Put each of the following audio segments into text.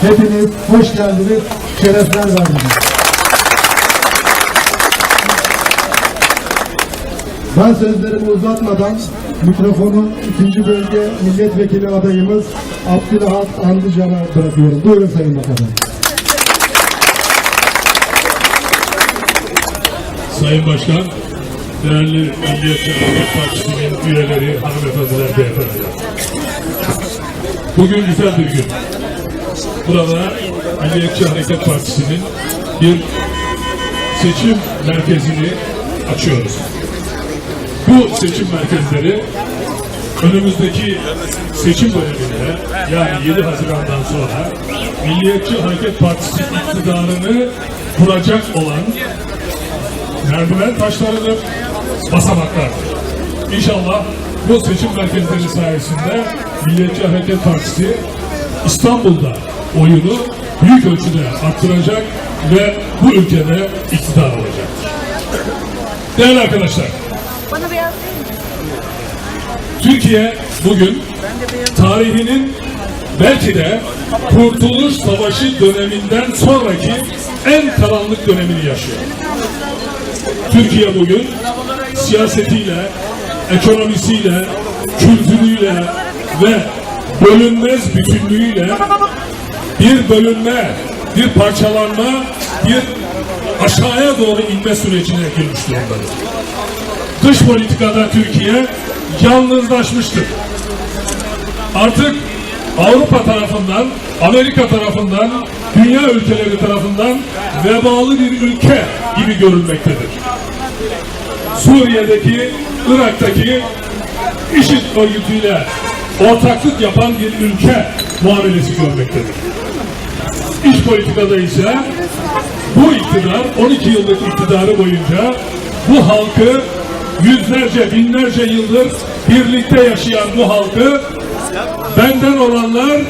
Hepiniz hoş geldiniz, şerefler verdiniz. Ben sözlerimi uzatmadan mikrofonu 2. bölge milletvekili adayımız Abdülhat Andıcan'a bırakıyorum. Buyurun Sayın Bakanım. Sayın Başkan, değerli Milliyetçi Partisi'nin üyeleri, hanımefendiler, beyefendiler. Bugün güzel bir gün. Burada Milliyetçi Hareket Partisi'nin bir seçim merkezini açıyoruz. Bu seçim merkezleri önümüzdeki seçim döneminde yani 7 Haziran'dan sonra Milliyetçi Hareket Partisi iktidarını kuracak olan merdiven taşlarıdır, basamaklardır. İnşallah bu seçim merkezleri sayesinde Milliyetçi Hareket Partisi İstanbul'da oyunu büyük ölçüde arttıracak ve bu ülkede iktidar olacaktır. Değerli arkadaşlar? Türkiye bugün tarihinin belki de Kurtuluş Savaşı döneminden sonraki en karanlık dönemini yaşıyor. Türkiye bugün siyasetiyle, ekonomisiyle, kültürüyle ve bölünmez bütünlüğüyle bir bölünme, bir parçalanma, bir aşağıya doğru inme sürecine girmiş durumdadır. Dış politikada Türkiye yalnızlaşmıştır. Artık Avrupa tarafından, Amerika tarafından, dünya ülkeleri tarafından vebalı bir ülke gibi görülmektedir. Suriye'deki, Irak'taki IŞİD örgütüyle ortaklık yapan bir ülke muamelesi görmektedir. İç politikada ise bu iktidar 12 yıllık iktidarı boyunca bu halkı yüzlerce binlerce yıldır birlikte yaşayan bu halkı benden olanlar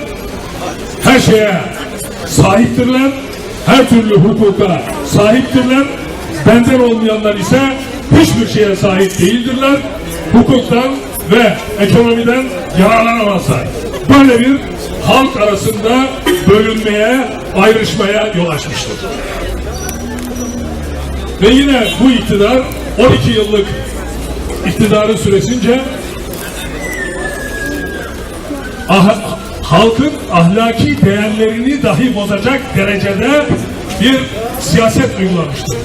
her şeye sahiptirler. Her türlü hukuka sahiptirler. Benden olmayanlar ise hiçbir şeye sahip değildirler. Hukuktan ve ekonomiden yararlanamazlar. Böyle bir halk arasında bölünmeye, ayrışmaya yol açmıştır. Ve yine bu iktidar 12 yıllık iktidarı süresince ah- halkın ahlaki değerlerini dahi bozacak derecede bir siyaset uygulamıştır.